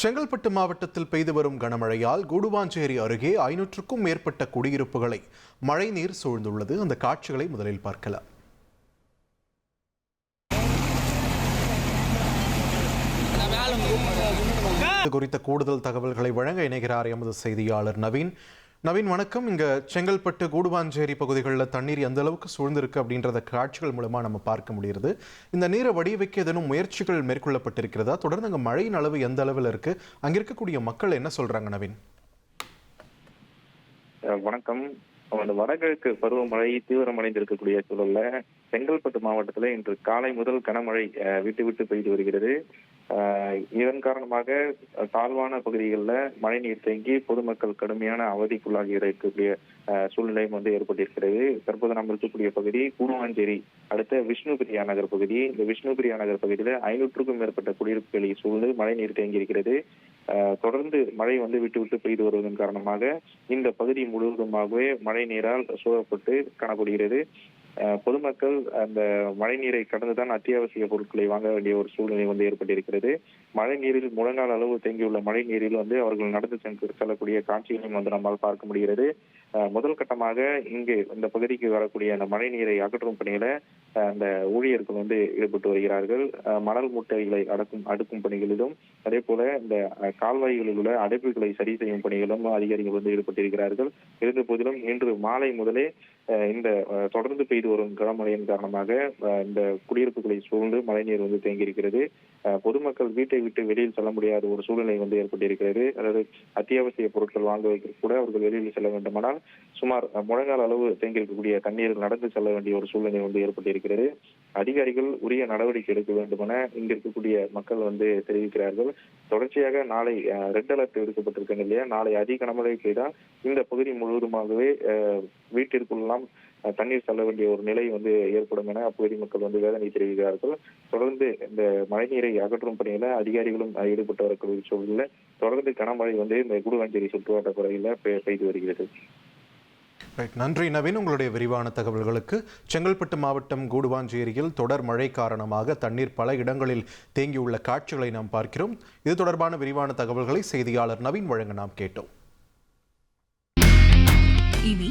செங்கல்பட்டு மாவட்டத்தில் பெய்து வரும் கனமழையால் கூடுவாஞ்சேரி அருகே ஐநூற்றுக்கும் மேற்பட்ட குடியிருப்புகளை மழைநீர் சூழ்ந்துள்ளது. அந்த காட்சிகளை முதலில் பார்க்கலாம். இது குறித்த கூடுதல் தகவல்களை வழங்க இணைகிறார் எமது செய்தியாளர் நவீன். நவீன் வணக்கம். இங்கே செங்கல்பட்டு கூடுவாஞ்சேரி பகுதிகளில் தண்ணீர் எந்த அளவுக்கு சூழ்ந்திருக்கு அப்படின்றத காட்சிகள் மூலமாக நம்ம பார்க்க முடிகிறது இந்த நீரை வடிவைக்க ஏதேனும் முயற்சிகள் மேற்கொள்ளப்பட்டிருக்கிறதா? தொடர்ந்து அங்கே மழையின் அளவு எந்த அளவில் இருக்கு? அங்கே இருக்கக்கூடிய மக்கள் என்ன சொல்றாங்க நவீன்? வணக்கம். அந்த வடகிழக்கு பருவமழை தீவிரமடைந்திருக்கக்கூடிய சூழல்ல செங்கல்பட்டு மாவட்டத்தில் இன்று காலை முதல் கனமழை விட்டு விட்டு பெய்து வருகிறது. இதன் காரணமாக தாழ்வான பகுதிகளில் மழைநீர் தேங்கி பொதுமக்கள் கடுமையான அவதிக்குள்ளாகி இருக்கக்கூடிய சூழ்நிலையும் வந்து ஏற்பட்டிருக்கிறது. தற்போது நாம் இருக்கக்கூடிய பகுதி கூடுவாஞ்சேரி அடுத்த விஷ்ணுபிரியா நகர் பகுதி. இந்த விஷ்ணுபிரியா நகர் பகுதியில் ஐநூற்றுக்கும் மேற்பட்ட குடியிருப்புகளை சூழ்ந்து மழைநீர் தேங்கி இருக்கிறது தொடர்ந்து மழை வந்து விட்டு விட்டு பெய்து வருவதன் காரணமாக இந்த பகுதி முழுவதுமாகவே மழை நீரால் சூழப்பட்டு காணப்படுகிறது. பொதுமக்கள் அந்த மழை நீரை கடந்துதான் அத்தியாவசிய பொருட்களை வாங்க வேண்டிய ஒரு சூழ்நிலை வந்து ஏற்பட்டிருக்கிறது. மழை நீரில் முழங்கால் அளவு தேங்கியுள்ள மழை நீரில் வந்து அவர்கள் நடந்து சென்று செல்லக்கூடிய காட்சிகளையும் வந்து நம்மால் பார்க்க முடிகிறது. முதல் கட்டமாக இங்கு இந்த பகுதிக்கு வரக்கூடிய அந்த மழை நீரை அகற்றும் பணியில அந்த ஊழியர்கள் வந்து ஈடுபட்டு வருகிறார்கள். மணல் மூட்டைகளை அடக்கும் அடுக்கும் பணிகளிலும் அதே போல இந்த கால்வாய்களில் உள்ள அடைப்புகளை சரி செய்யும் பணிகளும் அதிகாரிகள் வந்து ஈடுபட்டிருக்கிறார்கள். இருந்த போதிலும் இன்று மாலை முதலே இந்த தொடர்ந்து பெய்து வரும் கனமழையின் காரணமாக இந்த குடியிருப்புகளை சூழ்ந்து மழைநீர் வந்து தேங்கியிருக்கிறது. பொதுமக்கள் வீட்டை விட்டு வெளியில் செல்ல முடியாத ஒரு சூழ்நிலை வந்து ஏற்பட்டிருக்கிறது. அதாவது அத்தியாவசிய பொருட்கள் வாங்க வைக்க கூட அவர்கள் வெளியில் செல்ல வேண்டுமானால் சுமார் முழங்கால் அளவு தேங்கியிருக்கக்கூடிய தண்ணீர் நடந்து செல்ல வேண்டிய ஒரு சூழ்நிலை வந்து ஏற்பட்டிருக்கிறது. அதிகாரிகள் உரிய நடவடிக்கை எடுக்க வேண்டுமென இங்க இருக்கக்கூடிய மக்கள் வந்து தெரிவிக்கிறார்கள். தொடர்ச்சியாக நாளை ரெட் அலர்ட் விடுக்கப்பட்டிருக்காங்க இல்லையா? நாளை அதிக கனமழை பெய்தால் இந்த பகுதி முழுவதுமாகவே வீட்டிற்குள்ளாம் அஹ், தண்ணீர் செல்ல வேண்டிய ஒரு நிலை வந்து ஏற்படும் என அப்பகுதி மக்கள் வந்து வேதனை தெரிவிக்கிறார்கள். தொடர்ந்து இந்த மழைநீரை அகற்றும் பணியில அதிகாரிகளும் ஈடுபட்டு வரக்கூடிய சூழலில் தொடர்ந்து கனமழை வந்து இந்த குடுவாஞ்சேரி சுற்றுவட்ட பகுதியில் பெய்து வருகிறது. ரைட் நன்றி நவீன். உங்களுடைய விரிவான தகவல்களுக்கு செங்கல்பட்டு மாவட்டம் கூடுவாஞ்சேரியில் தொடர் மழை காரணமாக தண்ணீர் பல இடங்களில் தேங்கியுள்ள காட்சிகளை நாம் பார்க்கிறோம். இது தொடர்பான விரிவான தகவல்களை செய்தியாளர் நவீன் வழங்க நாம் கேட்டோம். இனி